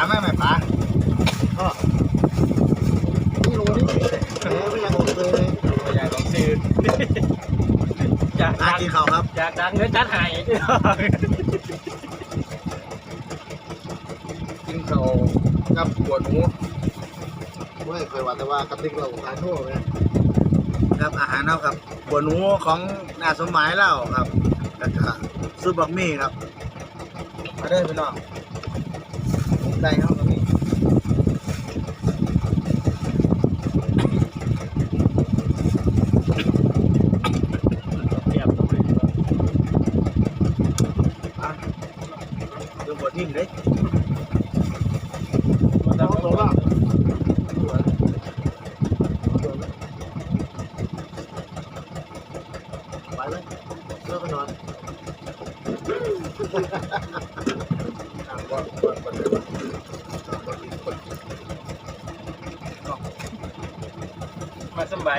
าไหมไม่ปลานี่โลนี่แหมไม่อยากออกเลยเลยอยากลองซื้ออยากอาดังกินข้าวครับ อยากดังเนื้อจัดใหายกินข้าวกับปวดหมูไม่เคยว่าแต่ว่ากระติกเราทานทั่วไหมครับอาหารเนาะครับบัวหนูของนาสมหมายเล่าครับแล้วก็ซุปบักมี่ครับมาเด้อพี่น้อง ได้ครับบักมี่เทียบตรงไหน อะดูบัวทิ่มเลย ต้องลงว่า ไปไหมเลิ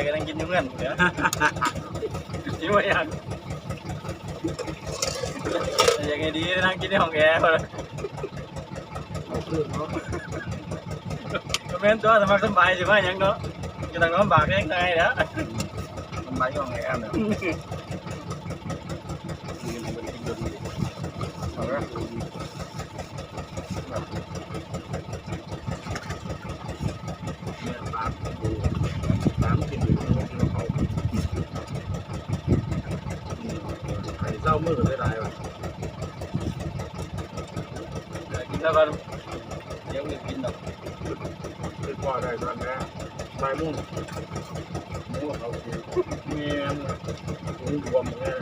กไปนอนมาสบายกันนั่งกินอยู่เงื่อนเดี๋ยวยิ่งไม่อยากอย่างไงดีนั่งกินในห้องแอร์พอแล้วเอาเครื่องเนาะก็แม่นตัวสมัครสบายสิว่าอย่างเนาะจะต้องลำบากยังไงนะมันไปย่องไงแอมเนี่ยเอาละเนี่ยปลาดูปลามันกินอยู่มันกินเขาไข่เศร้ามือได้หลายว่ะกินแล้วก็เดี๋ยวไม่กินดอกคือพ่อได้ตอนนี้ปลายมุ่งมุ่งเขาคือเมียมุ่งรวมเนี่ย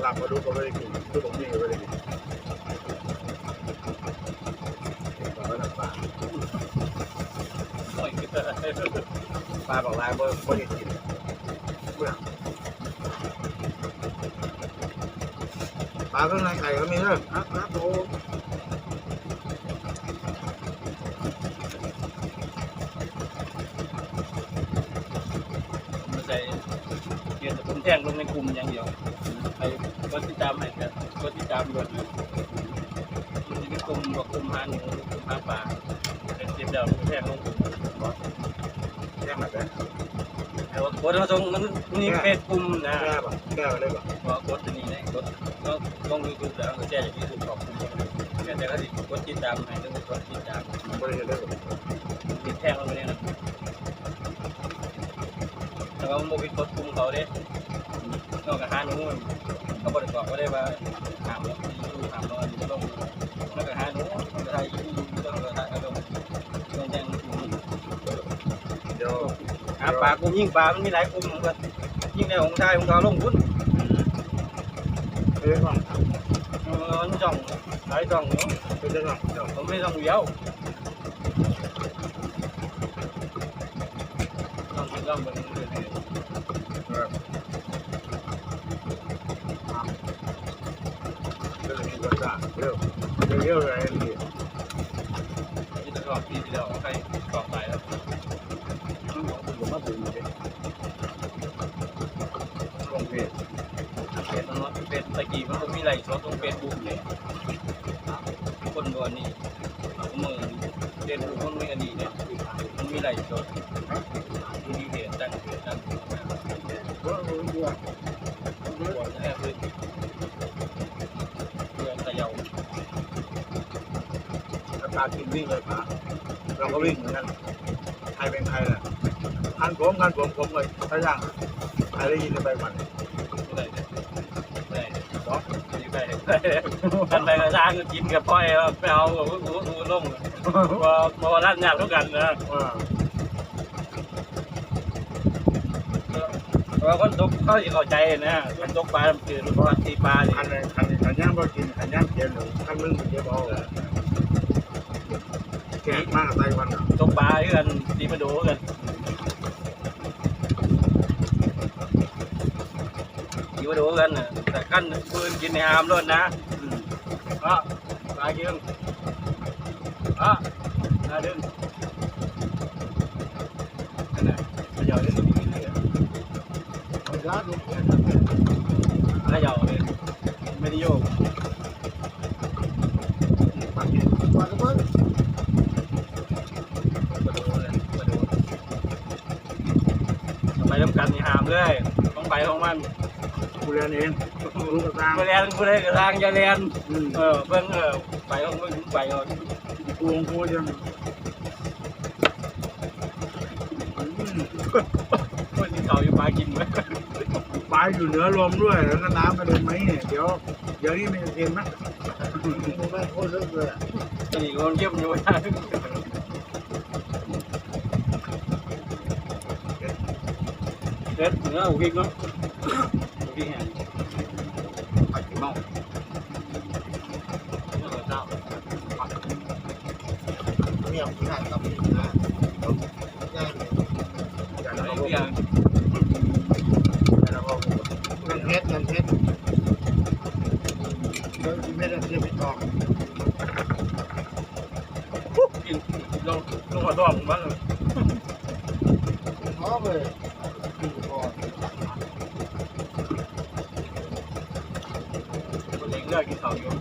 หลับมาดูก็ไม่ได้กินคือผมนี่ก็ไม่ได้กินปลาน้ำปลาโอ้ย ปลาบอกลายบ่บ่ได้กินเบื่อปลาเครื่องในไข่ก็มีเด้อครับครับโอใช่เกี่ยวกับผมแท่งลงในกลุ่มอย่างเดียวไปกดติดตามให้กันกดติดตามด้วยมันจะมีกลุ่มบอกกลุ่มหาหนูกลุ่มหาปลาเป็นเจ็บเดียวแท่งลงกลุ่ม แก้มาได้ แต่ว่ากดมาส่งมันมีเฟซกลุ่มนะแก้ป่ะแก้มาได้ป่ะว่ากดตัวนี้นะกดก็ลงยูทูบแล้วก็แจ้งอย่างนี้ถูกขอบคุณแต่แต่ก็ติดกดติดตามให้ต้องกดติดตามบ่ได้เห็นได้ติดแท่งลงไปเนี่ยนะแต่ว่าโมบิกดกลุ่มเขาเด้นอกจากหาหนูเขาบริบอกว่าได้ว่าถามแล้วยูถามแล้วยู่ลงนอกจากหาหนูก็ได้ยูต้องก็ได้ก็ต้องต้องแจ้งกลุ่ม เดี๋ยว หาปลากลุ่มยิ่งปลา มันมีหลายกลุ่มเหมือนกันยิ่งในของชายของเขาลงทุนเอ้ยก่อนมันจ่องหลายจ่องเนาะเป็นจังหวะเดี๋ยวผมไม่ต้องเดียวต้องกินต้องเบิ่งเลยเออเดี๋ยวมีรสชาติเดี๋ยวเดี๋ยวเดี๋ยวอะไรนี่ ที่ตะกอบปีที่แล้วใครกอบตายแล้ว ของคุณผมมาถึงเลยลงเพจ เป็นมัน เป็นตะกี้มันก็มีไรสดตรงเฟซบุ๊กเลยคนดวนนี่มือเด่นมันมีอดีตเนี่ยมันมีไรสดมีเพจตั้งเพจตั้งเออเออเออหัวแอบเลยเพื่อนตะเยาถ้าตากินวิ่งเลยปะเราก็วิ่งเหมือนกันใครเป็นใครล่ะคันผมคันผมผมเลยถ้าย่างใครได้ยินจะไปมัน ได้ได้สองอยู่ได้กันไปกระซ่างกินกับพ่อยไปเอาหูหูล่มพอพอร้านยากทุกกันนะเราะคนตกเขาเข้าใจนะคนตกปลาคือเพราะตีปลาคันคันคันย่างบ่กินคันย่างเกียนหนึ่งคันมึงเกียบเอาแก่มากไต้วันตกปลากันตีมาดูกัน อยู่ดูกันนะแต่กันปืนกินในอามรถนะอะลายยืงอะลายดึงนั่นแหละขยับดึงลาดลงไปขยับไม่ได้โยกเก็ตปักเก็ตไปน้ำกันนี่หามเลย ต้องไปของมัน กูเรียนเองรู้กระซังมาเรียนกูได้กระทางจะเรียนอืมเออเบิ่งเออไปเอาเบิ่งไปเอากูของกูยังอืมคนที่เขาอยู่ปลากินไหมปลาอยู่เหนือลมด้วยแล้วก็น้ำกระเด็นไหมเนี่ยเดี๋ยวเดี๋ยวนี้มันจะเค็มไหมมันไม่โคตรลึกเลยอะจะหนีคนเยี่ยมอยู่นะเด็ดเนื้อหูพริกเนาะหูพริกแห้งผัดขี้เมาเนื้อเจ้าเมี่ยงที่หันกับนี่นะ ย่างเนี่ยอย่าไอ้แล้วก็เรื่องอย่าแล้วก็เงินเพชรเงินเพชรเงินเพชรเทียบไปทอง กินลงลงหัวตัวผมบ้าง ท้อเลยคือพอ คนเองเลิกกินข้าวอยู่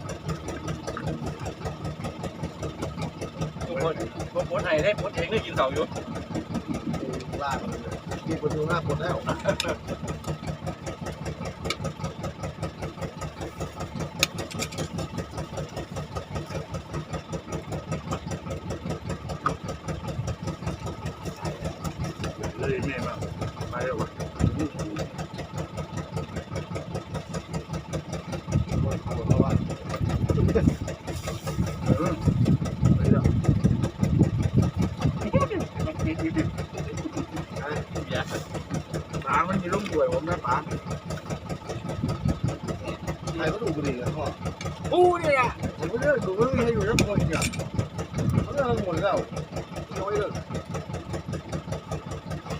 ทุกคน ทุกคนไทยได้คนเองได้กินข้าวอยู่ลากเลยมีประตูหน้าคนแล้วเลยแม่มาไปแล้ววะ คนเขาบอกว่า เออไปแล้ว อย่า ปลามันมีลูกป่วยผมนะปลาใครก็ดูบุหรี่กันพ่อปูนี่แหละผมไม่เลิกดูไม่มีใครอยู่แล้วคนเนี่ยเขาเลิกหมดแล้วยังไม่เลิก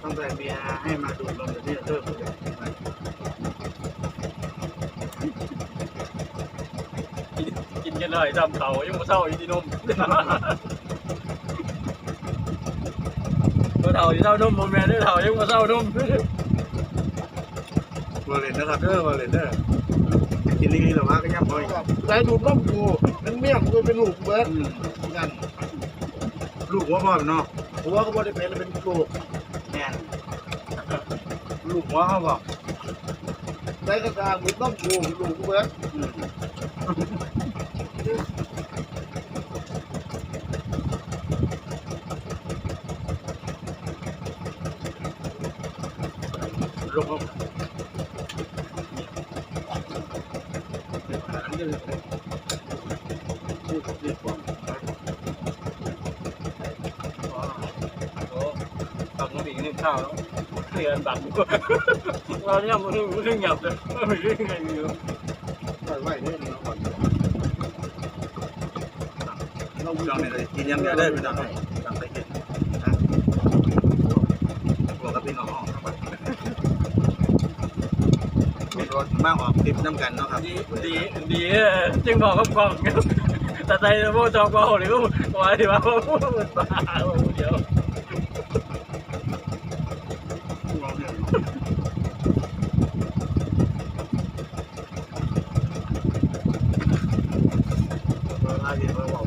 ตั้งแต่เมียให้มาดูดนมเดี๋ยวนี้เลิกเลยกินกันหน่อยจำเขายังมาเศร้าอีทีนมตัวเท่าที่เท่านมโมแมนด้วยเท่ายังมาเศร้านม มาเลยนะครับเด้อมาเลยเด้อกินนี่หรือว่าก็ย่ำพอยใจดูดน้ำกูเป็นเมี่ยงกูเป็นลูกเบิร์ดนั่นลูกหัวพ่อเนาะหัวก็บ่ได้เป็นเป็นลูกแม่ลูกหัวเขาบอกใจกระทางดูดน้ำกูลูกเบิร์ดลูกเขาอันนี้เลยพูดดีกว่าโอ้ตับน้ำอีกนึงข้าวเรียนบัตรเราเนี่ยมันเรื่องหยับเลยไม่เรื่อง ไงอยู่ใส่ไว้เนี่ยนะก่อนเราลองเลยกินยังไงได้ไปหน่อยสั่งไปกินนะบอกกับพี่น้องทั้งหมด มีรถมากออกคลิปน้ำกันเนาะครับ ดีดีดีจึงบอกกับกองแต่ใจโมจอกบอกหรือว่าที่ว่าพูดบ้าเดี๋ยวเราลาเรียนเราบอก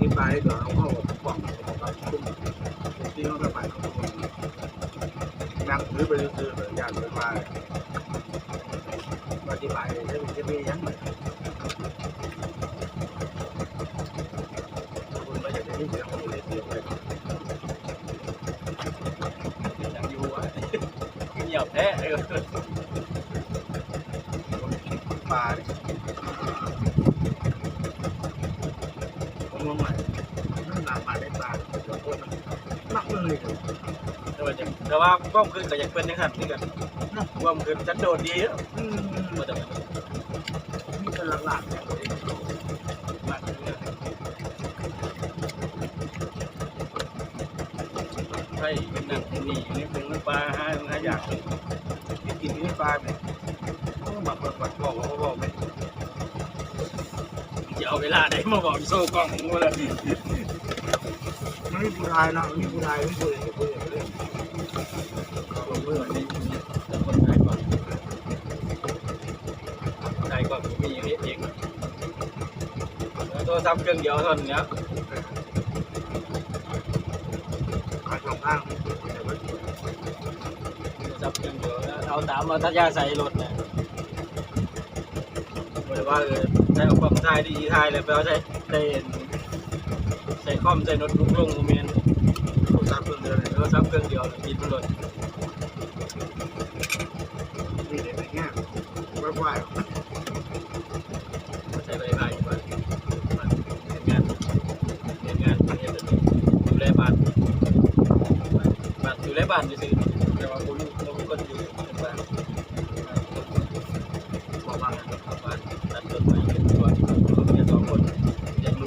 ที่ไปก่องของเราคุ้มที่เขาจะไปนั่งถือไปซื้อๆแบบอย่างไปมาปฏิบัติจะมีจะมียังไงคุณไม่อยากจะได้เสียงของเลยเสียงเลย ยังอยู่อะเงียบแท้เออ ปลาเนี่ยผมมองว่าน้ำหนักปลาได้ปลาเดี๋ยวคนหนักเลยแต่ว่าแต่ว่าก้อมขึ้นก็ยังเป็นยังหันนี่กันก้อมขึ้นฉันโดดดีอืมมาจากมีเป็นหลักๆเนี่ยมาถึงเนี่ยใช่เป็นหนังนีนี่เป็นปลาห้าห้าอย่างที่กินนี่ปลาเนี่ยต้องมาเปิดปัดบอกว่าเขาบอกไหม จะ เอาเวลาไหนมาบอกโซ่กล้องกูเลยมันมีผู้ชายนะมีผู้ชายไม่คุยกับผู้หญิงเลยผมเมื่อนี้แต่คนไทยก่อนไทยก่อนผมมีอย่างนี้เองตัวทำเครื่องเดียวเท่านี้ขาช่องข้างทจับเครื่องเดียวเอาตามมาทัศยาใส่รถเนะบอกเลย ใช้อุปกรณ์ถ่ายดีถ่ายเลยไปเอาใช้ใช้ใช้คอมใช้โน้ตบุ๊กลงโมเมนต์โทรศัพท์เครื่องเดียวเลยแล้วซับเครื่องเดียวกินไปเลยมีเด็กในแง่ไว้ไว้ใช้ใบใบมาเรียนงานเรียนงานเรียนดูแลบ้านบ้านดูแลบ้านซื่อแต่ว่าคนเราเป็นคนอยู่ในบ้าน บอกว่า เข้าบ้านตัดต้นไม้เป็นตัวเขามีสองคนเลี้ยงลู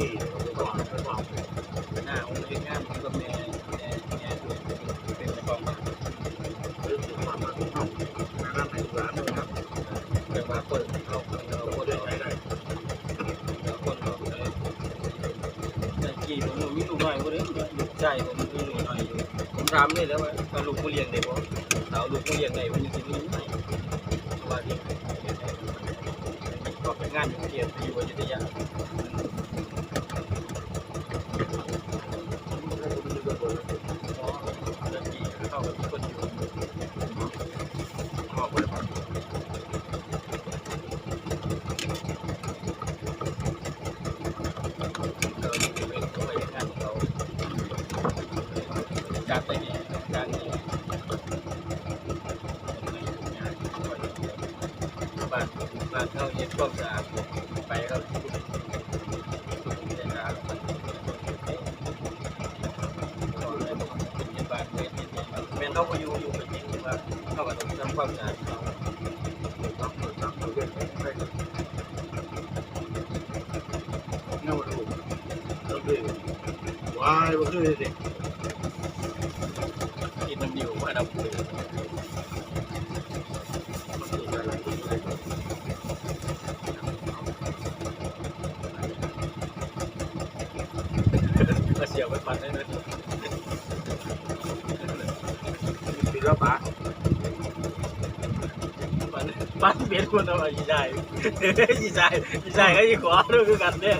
นะครับเป็นมาคนเขาเราคนได้เราใช้ได้เราคนเราเลยแต่กี่ผมมีลูกน้อยคนนึงลูกชายผมมีลูกน้อยอยู่ผมถามเลยแล้วว่าถ้าลูกผู้เลี้ยงได้บ่เอาลูกผู้เลี้ยงได้มันจะมีไหมว่าที่ก็เป็นงานอยู่เกียรติอยู่อยุธยาอ๋อแล้วกี่เข้ากับคนอยู่ ขอบไปก่อน เราอยู่เป็นตัวไปงานเขาจากไปนี่จากนี่บ้านบ้าน เขาเย็นความสะอาดไปเขาแม่เขาก็อยู่อยู่เป็นจริงว่าเขาก็ต้องทำความสะอาดเขารับเปิดรับเรื่องได้เงาดูแล้วคือวายว่าคือเด็กกินน้ำดิวมาดับเลย มันคืออะไรที่ไหนก็ ก็เสียไปปันได้เลย มีแล้วปะ ปัน ปันเบียดคนเอาไปยี่ได้ยี่ได้ยี่ได้ก็ยี่ขวาด้วยกันเนี่ย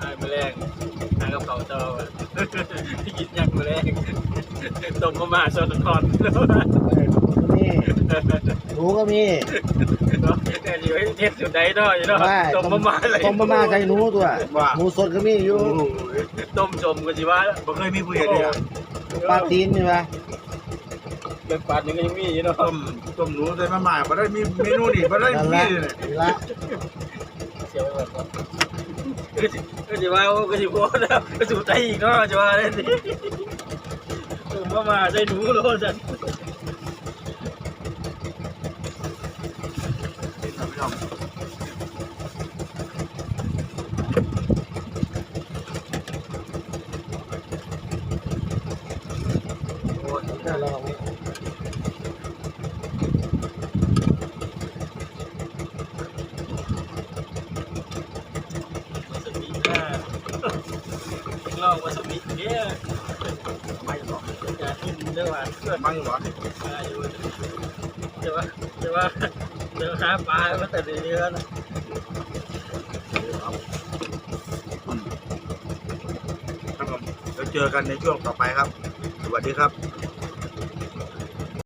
หายแมลงหากระเป๋าเจ้ากินยังแมลงตกมามาชนทอนแล้วนี่หนูก็มีแต่อยู่ให้เทศสุดใดเนาะอยู่เนาะว่าต้มมามาเลยต้มมาม่าใส่หนูตัวว่าหนูสดก็มีอยู่โอ้โห ต้มชมก็สิว่าบ่เคยมีผู้ใหญ่เลยปลาตีนนี่ปะเป็นปาดนึงก็ยังมีอยู่เนาะต้มต้มหนูใส่มาหม่าบ่ได้มีเมนูนี่บ่ได้นั่นมีละเลยนี่ละเสียไปหมดครับก็สิว่าก็สิว่าแล้วก็สูใจอีกเนาะจะว่าได้สิต้มมามาใส่หนูโลจัน ท่านผู้ชม โอ้ย นั่นละ วาซาบิอ่าลองวาซาบิเนี่ย ไม่หรอก จะกิน เด้อว่าเพื่อนไม่หรอกมาอยู่จะว่าจะว่าจะหาปลามาแต่เรือนะครับผมแล้วเจอกันในช่วงต่อไปครับ สวัสดีครับ